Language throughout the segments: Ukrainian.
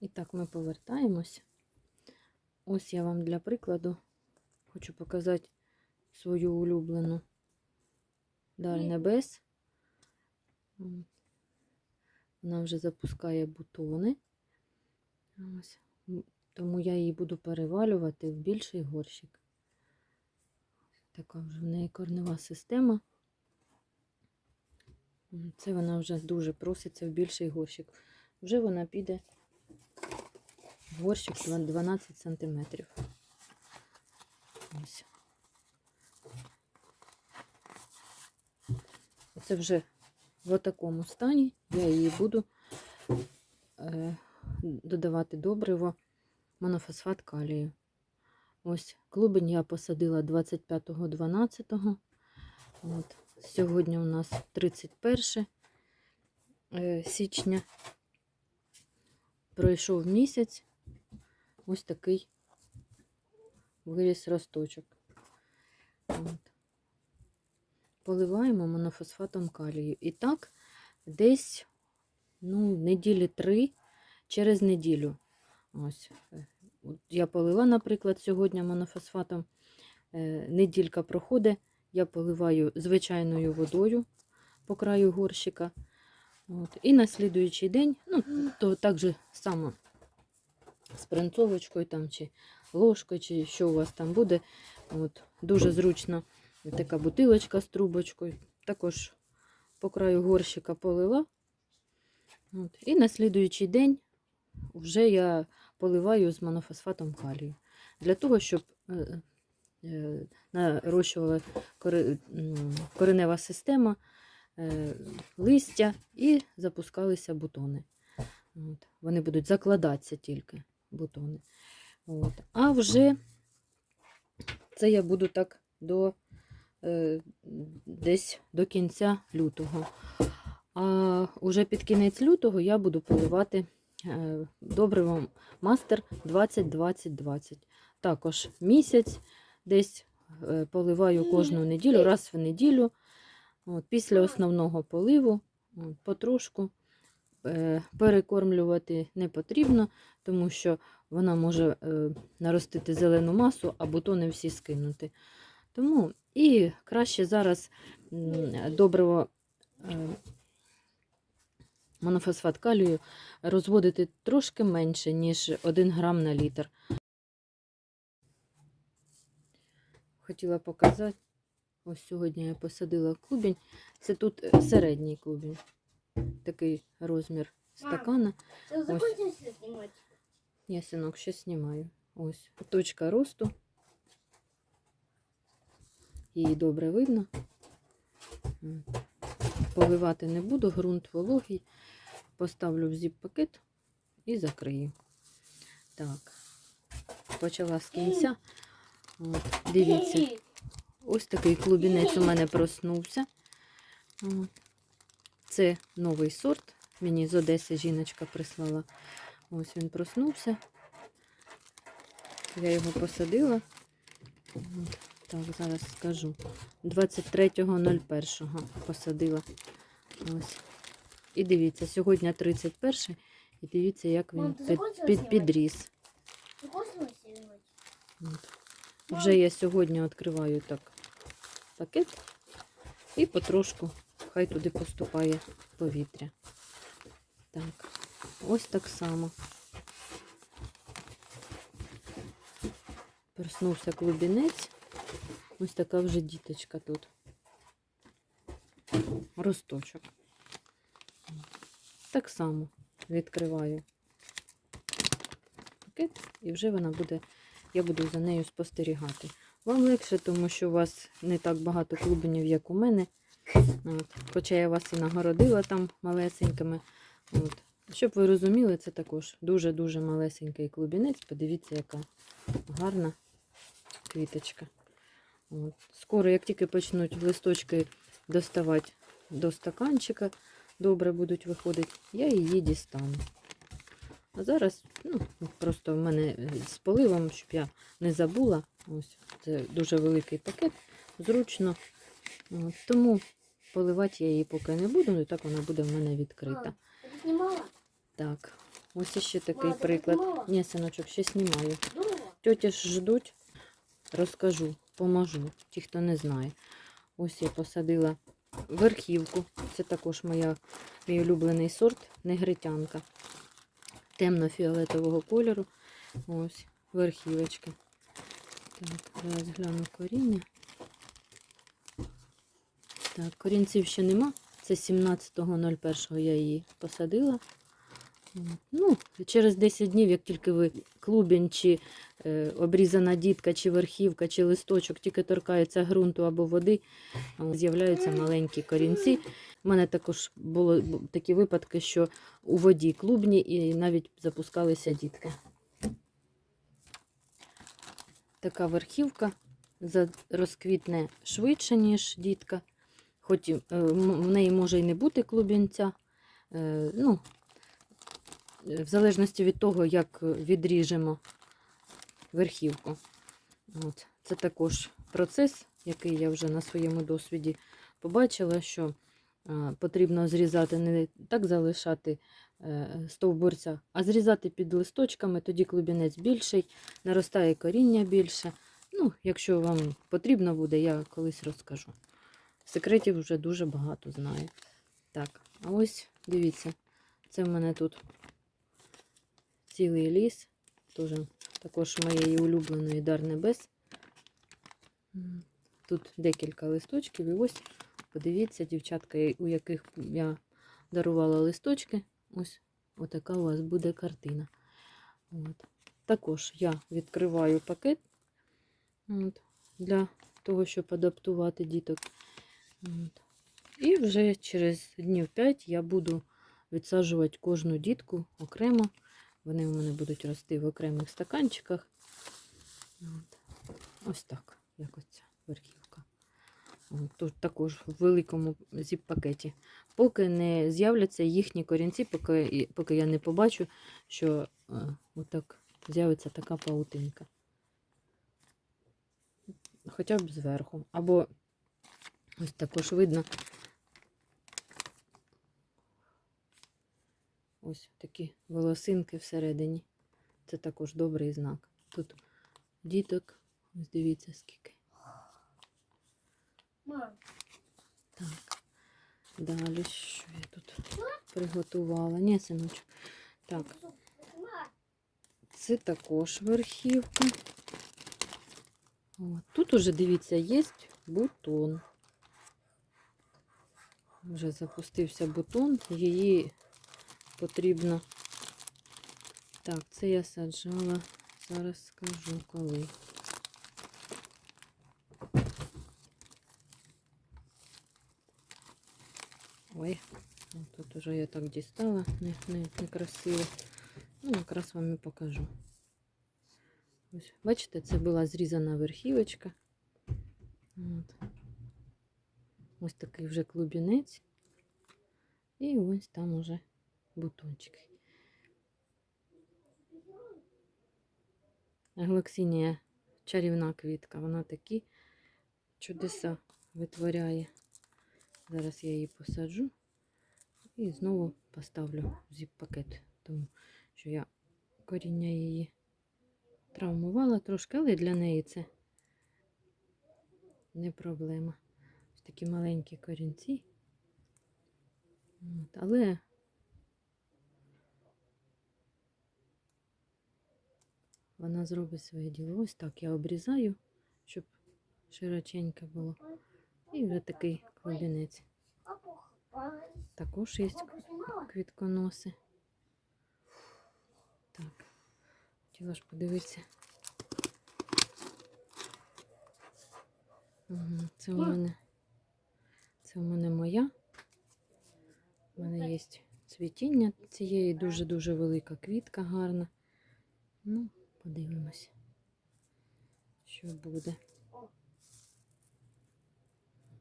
І так, ми повертаємось. Ось я вам для прикладу хочу показати свою улюблену Дар Небес. Вона вже запускає бутони. Ось. Тому я її буду перевалювати в більший горщик. Така вже в неї корнева система. Це вона вже дуже проситься в більший горщик. Вже вона піде в горщик 12 сантиметрів. Ось. Це вже в такому стані я її буду е, додавати добриво монофосфат калію. Ось клубень я посадила 25.12. От. Сьогодні у нас 31 е, січня. Пройшов місяць. Ось такий виріс росточок. От. Поливаємо монофосфатом калію. І так, десь ну, неділі три через неділю. Ось. Я полила, наприклад, сьогодні монофосфатом. Е, Неділька проходить, я поливаю звичайною водою по краю горщика. От. І на слідуючий день, ну, то так же само з принцовочкою там, чи ложкою, чи що у вас там буде. От. Дуже зручно така бутилочка з трубочкою. Також по краю горщика полила. От. І на слідуючий день вже я поливаю з монофосфатом калію. Для того, щоб е, е, нарощувала коренева система, е, листя і запускалися бутони. От. Вони будуть закладатися тільки бутони. От. А вже це я буду так до е, десь до кінця лютого. А уже під кінець лютого я буду поливати е, добривом мастер 20-20-20. Також місяць десь е, поливаю кожну неділю, раз в неділю. От, після основного поливу от, потрошку е, перекормлювати не потрібно, тому що вона може е, наростити зелену масу, а бутони всі скинути. Тому і краще зараз добриво е, монофосфат калію розводити трошки менше, ніж 1 грам на літр. Хотіла показати. Ось сьогодні я посадила клубінь. Це тут е, середній клубінь. Такий розмір стакана. Ты закончился снимать? Я синок щось знімаю. Ось точка росту. Її добре видно. Поливати не буду, ґрунт вологий. Поставлю в зіп-пакет і закрию. Так, почала з кінця. От, дивіться, ось такий клубінець у мене проснувся. От. Це новий сорт. Мені з Одеси жіночка прислала. Ось він проснувся. Я його посадила. От, Так, зараз скажу. 23.01 посадила. Ось. І дивіться, сьогодні 31 і дивіться, як він Мам, ти під, під, підріс. От. Вже я сьогодні відкриваю так пакет і потрошку хай туди поступає повітря. Так, ось так само. Проснувся клубінець. Ось така вже діточка тут. Росточок. Так само відкриваю пакет, і вже вона буде, я буду за нею спостерігати. Вам легше, тому що у вас не так багато клубенів, як у мене. От. Хоча я вас і нагородила там малесенькими. От. Щоб ви розуміли, це також дуже-дуже малесенький клубінець. Подивіться, яка гарна квіточка. От. Скоро, як тільки почнуть листочки доставати до стаканчика, добре будуть виходити, я її дістану. А зараз ну, просто в мене з поливом, щоб я не забула. Ось це дуже великий пакет, зручно. От, тому поливати я її поки не буду, і так вона буде в мене відкрита. Снимала? Так, Ось іще такий приклад. знімала? Ні, синочок, ще знімаю. Довго? Тьоті ж ждуть, розкажу, поможу, ті, хто не знає. Ось я посадила верхівку. Це також моя, мій улюблений сорт, негритянка. Темно-фіолетового кольору. Ось, верхівочки. Так, зараз гляну коріння. Так, корінців ще нема. Це 17.01 я її посадила. Ну, через 10 днів, як тільки ви клубінь, чи е, обрізана дітка, чи верхівка, чи листочок тільки торкається ґрунту або води, з'являються маленькі корінці. У мене також були такі випадки, що у воді клубні і навіть запускалися дітки. Така верхівка розквітне швидше, ніж дітка. Хоч е, в неї може і не бути клубінця. Е, ну, в залежності від того, як відріжемо верхівку. От. Це також процес, який я вже на своєму досвіді побачила, що е, потрібно зрізати не так залишати е, стовбурця, а зрізати під листочками, тоді клубінець більший, наростає коріння більше. Ну, якщо вам потрібно буде, я колись розкажу. Секретів вже дуже багато знаю. Так, а ось дивіться, це в мене тут цілий ліс, теж також моєї улюбленої дар небес. Тут декілька листочків, і ось подивіться, дівчатка, у яких я дарувала листочки. Ось отака у вас буде картина. От. Також я відкриваю пакет от, для того, щоб адаптувати діток. От. І вже через днів 5 я буду відсаджувати кожну дітку окремо. Вони у мене будуть рости в окремих стаканчиках. От. Ось так, якось ця верхівка. От, Тут також в великому зіп-пакеті. Поки не з'являться їхні корінці, поки, поки я не побачу, що е, отак з'явиться така паутинка. Хоча б зверху. Або ось також видно. Ось такі волосинки всередині. Це також добрий знак. Тут діток, ось дивіться скільки. Мам, Так. Далі що я тут приготувала? Ні, синочок. Так, це також верхівка. От. Тут уже, дивіться, є бутон. Вже запустився бутон, її потрібно. Так, це я саджала. Зараз скажу коли. Ой, ну, тут уже я так дістала, не, не, некрасиво. Ну, якраз вам і покажу. Ось, бачите, це була зрізана верхівочка. От. Ось такий вже клубінець. І ось там уже бутончики. Глоксинія чарівна квітка, вона такі чудеса витворяє. Зараз я її посаджу і знову поставлю в зіп-пакет, тому що я коріння її травмувала трошки, але для неї це не проблема. Ось такі маленькі корінці. От, але вона зробить своє діло. Ось так я обрізаю, щоб широченьке було. І вже такий клубінець. Також є квітконоси. Так, хотіла ж подивитися. Це у мене. Це у мене моя. У мене є цвітіння цієї дуже-дуже велика квітка гарна. Ну, Подивимось, що буде.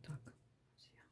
Так, ось я.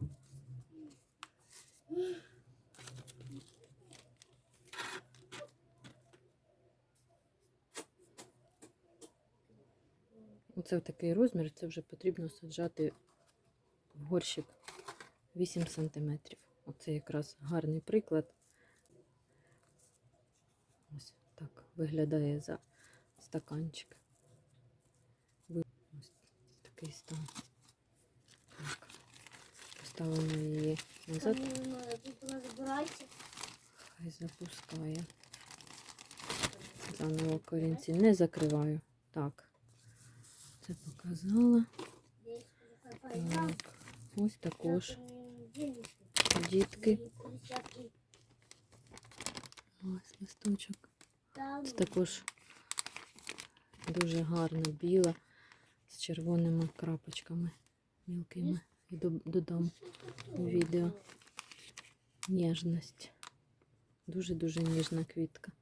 Thank you. Оце такий розмір, це вже потрібно саджати в горщик 8 см. Оце якраз гарний приклад. Ось так виглядає за стаканчик. Ось такий стан. Так. Поставимо її назад, забирається. хай запускає. Заново корінці не закриваю. Так. Це показала. Так. Ось також дітки. Ось листочок. Це також дуже гарно біла з червоними крапочками мілкими. І до- додам у відео ніжність. Дуже-дуже ніжна квітка.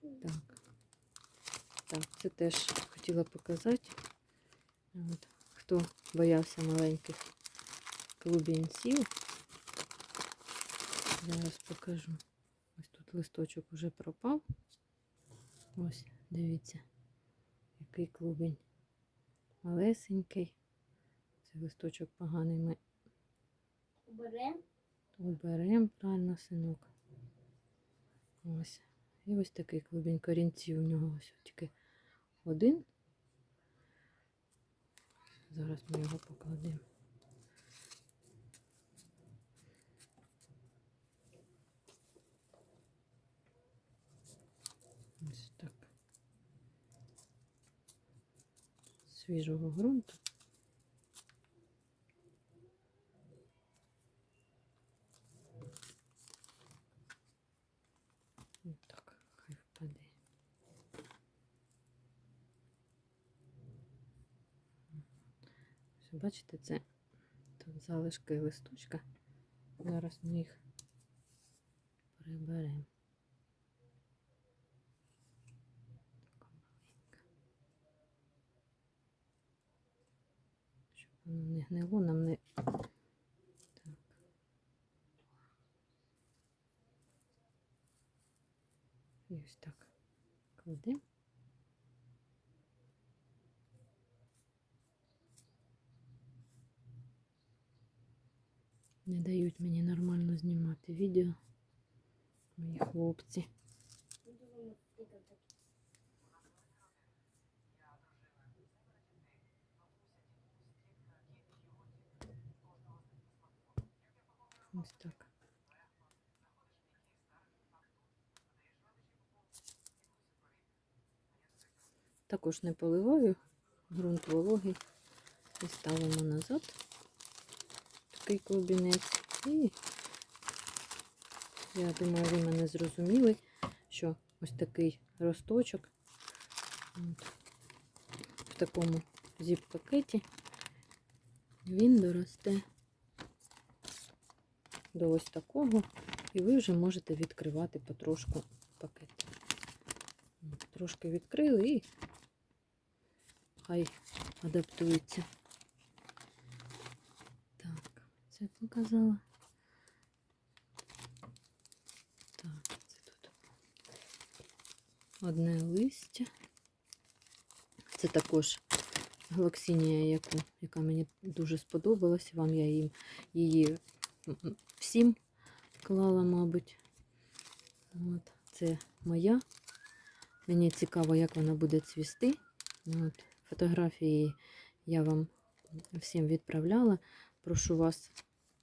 Так. Так, це теж хотіла показати. От. Хто боявся маленьких клубінців, зараз покажу. Ось тут листочок уже пропав. Ось, дивіться, який клубень. Малесенький. Це листочок поганий. Ми Беремо. уберемо правильно синок. Ось. І ось такий клубень корінців у нього ось тільки один. Зараз ми його покладемо. Ось так. Свіжого ґрунту. Ось Так, хай впаде. Ось, бачите, це тут залишки листочка. Зараз ми їх приберемо. Щоб воно не гнило, нам не. Так. І ось так кладемо. Не дають мені нормально знімати відео. Мої хлопці. Ось так. Також не поливаю, ґрунт вологий. І ставимо назад такий клубінець. І я думаю, ви мене зрозуміли, що ось такий росточок от, в такому зіп-пакеті він доросте до ось такого, і ви вже можете відкривати потрошку пакет. Трошки відкрили і хай адаптується. Це показала. Так, це тут одне листя. Це також глоксинія, яку, яка мені дуже сподобалась. Вам я їм її всім клала, мабуть. От, це моя. Мені цікаво, як вона буде цвісти. От, фотографії я вам всім відправляла. Прошу вас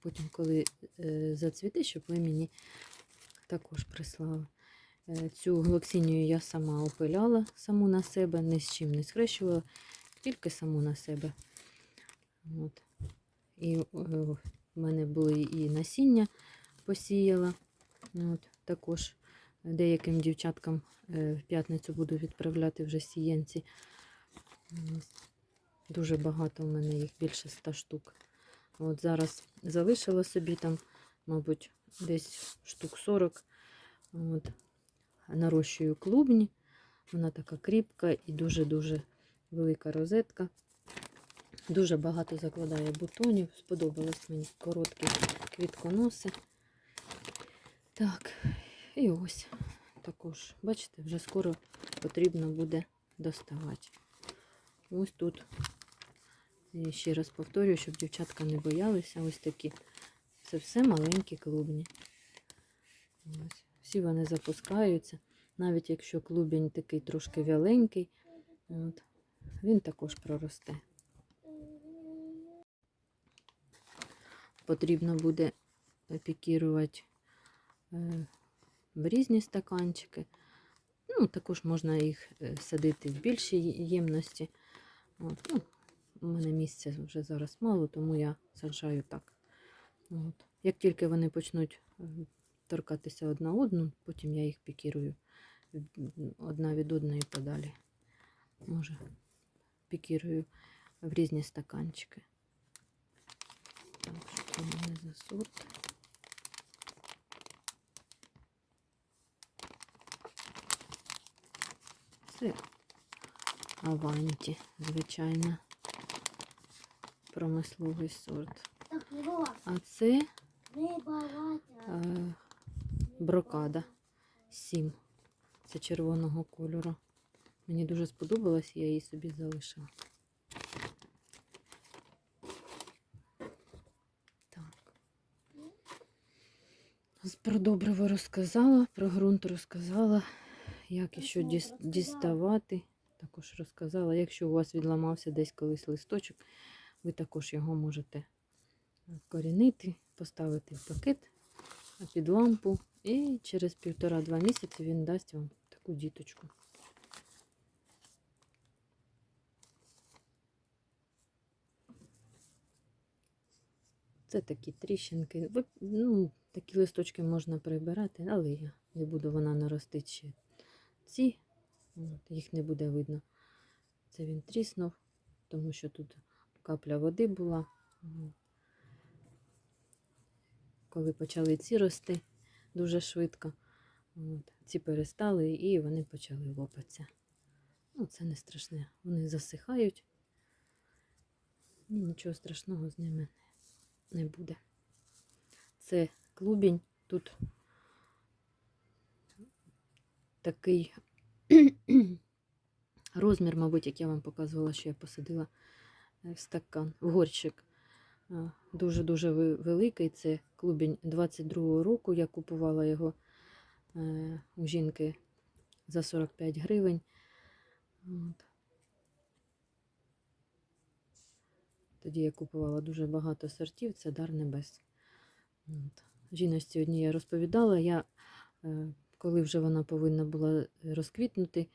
потім, коли е, зацвіте, щоб ви мені також прислали. Е, цю глоксинію я сама опиляла саму на себе, ні з чим не схрещувала, тільки саму на себе. От. І е, в мене були і насіння посіяла. От. Також деяким дівчаткам в п'ятницю буду відправляти вже сіянці. Дуже багато в мене їх більше 100 штук. От зараз залишила собі там, мабуть, десь штук 40. От. Нарощую клубні. Вона така кріпка і дуже-дуже велика розетка. Дуже багато закладає бутонів. Сподобались мені короткі квітконоси. Так, і ось також, бачите, вже скоро потрібно буде доставати. Ось тут. І ще раз повторюю, щоб дівчатка не боялися. Ось такі. Це все маленькі клубні. Ось. Всі вони запускаються. Навіть якщо клубень такий трошки вяленький, от, він також проросте. Потрібно буде пікірувати е, в різні стаканчики. Ну, також можна їх е, садити в більшій ємності. От, ну, у мене місця вже зараз мало, тому я саджаю так. От. Як тільки вони почнуть е, торкатися одна одну, потім я їх пікірую одна від одної подалі. Може, пікірую в різні стаканчики. Так, що це в мене за сорт? Це Аванті, звичайно, промисловий сорт. А це е, брокада 7. Це червоного кольору. Мені дуже сподобалось, я її собі залишила. Так. Про добриво розказала, про ґрунт розказала, як і що діставати. Також розказала. Якщо у вас відламався десь колись листочок, ви також його можете корінити, поставити в пакет під лампу, і через півтора-два місяці він дасть вам таку діточку. Це такі тріщинки. Ну, такі листочки можна прибирати, але я не буду, вона наростить ще ці, от, їх не буде видно. Це він тріснув, тому що тут капля води була. Коли почали ці рости дуже швидко, от, ці перестали і вони почали лопатися. Ну, це не страшне. Вони засихають. І нічого страшного з ними не буде. Це клубінь. Тут такий розмір, мабуть, як я вам показувала, що я посадила в стакан, в горщик. Дуже-дуже великий. Це клубінь 22-го року. Я купувала його е, у жінки за 45 гривень. Тоді я купувала дуже багато сортів, це дар небес. От. Жіночці одній я розповідала, я, е, коли вже вона повинна була розквітнути,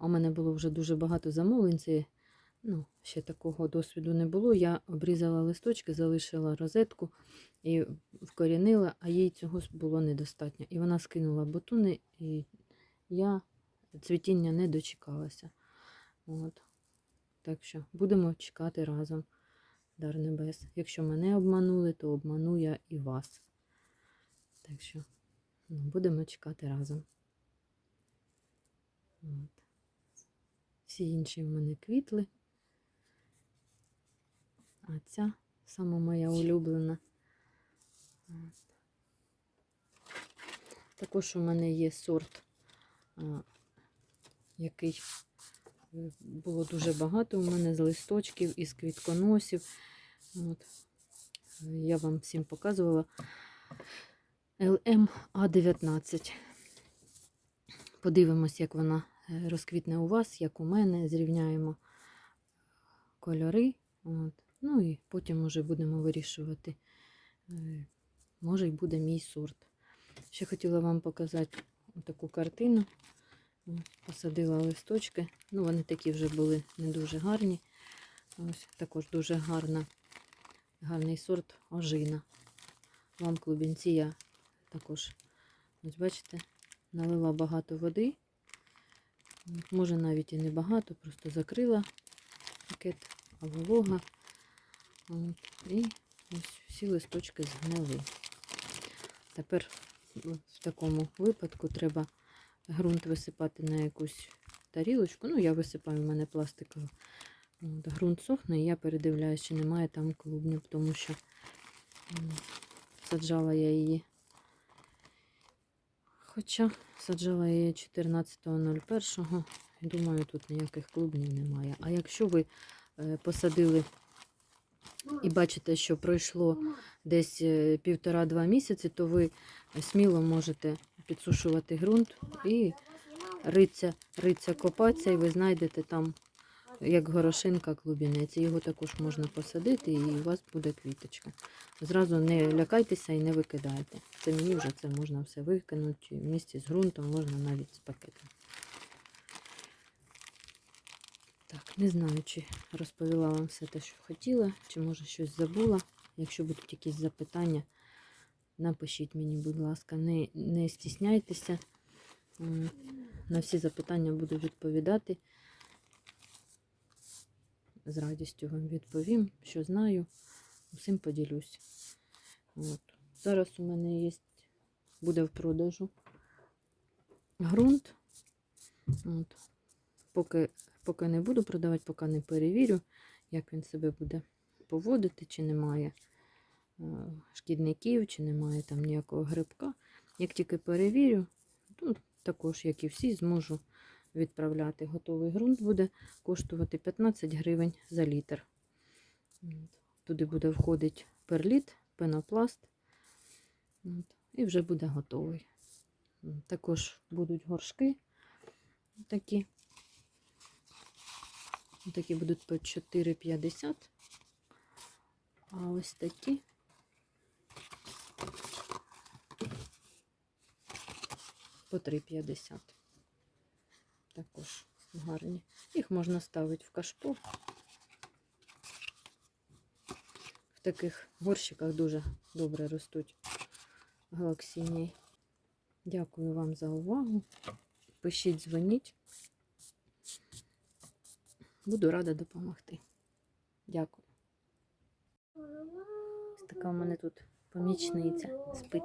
у мене було вже дуже багато замовлень, ну, ще такого досвіду не було. Я обрізала листочки, залишила розетку і вкорінила, а їй цього було недостатньо. І вона скинула бутони, і я цвітіння не дочекалася. От. Так що будемо чекати разом дар небес. Якщо мене обманули, то обману я і вас. Так що ну, будемо чекати разом. От. Всі інші в мене квітли. А ця сама моя улюблена. Також у мене є сорт, який е, було дуже багато у мене з листочків і з квітконосів. От. Я вам всім показувала LMA19. Подивимось, як вона е, розквітне у вас, як у мене. Зрівняємо кольори. От. Ну і потім вже будемо вирішувати. е, Може, й буде мій сорт. Ще хотіла вам показати таку картину. Посадила листочки. Ну, вони такі вже були не дуже гарні. Ось також дуже гарна, гарний сорт ожина. Вам клубінці я також, ось бачите, налила багато води. Може навіть і не багато, просто закрила пакет, а волога. І ось всі листочки згнили. Тепер в такому випадку треба ґрунт висипати на якусь тарілочку. Ну, я висипаю, у мене пластикова От, ґрунт сохне, і я передивляюся, чи немає там клубнів, тому що саджала я її. Хоча саджала я її 14.01. Думаю, тут ніяких клубнів немає. А якщо ви е, посадили і бачите, що пройшло десь е, півтора-два місяці, то ви сміло можете підсушувати ґрунт і я вас знімала. риться, риться копатися, і ви знайдете там, як горошинка, клубінець. Його також можна посадити, і у вас буде квіточка. Зразу не лякайтеся і не викидайте. Це мені вже це можна все викинути. В місті з ґрунтом можна навіть з пакетом. Так, не знаю, чи розповіла вам все те, що хотіла, чи може щось забула. Якщо будуть якісь запитання, напишіть мені, будь ласка, не, не стісняйтеся. На всі запитання буду відповідати. З радістю вам відповім, що знаю, усім поділюсь. От. Зараз у мене є, буде в продажу ґрунт. От. Поки, поки не буду продавати, поки не перевірю, як він себе буде поводити, чи немає е, шкідників, чи немає там ніякого грибка. Як тільки перевірю, то також, як і всі, зможу відправляти. Готовий ґрунт буде коштувати 15 гривень за літр. Туди буде входити перліт, пенопласт. І вже буде готовий. Також будуть горшки такі. Такі будуть по 4,50. А ось такі по 3,50. Також гарні. Їх можна ставити в кашпо. В таких горщиках дуже добре ростуть галаксінії. Дякую вам за увагу. Пишіть, дзвоніть. Буду рада допомогти. Дякую. Ось така в мене тут помічниця спить.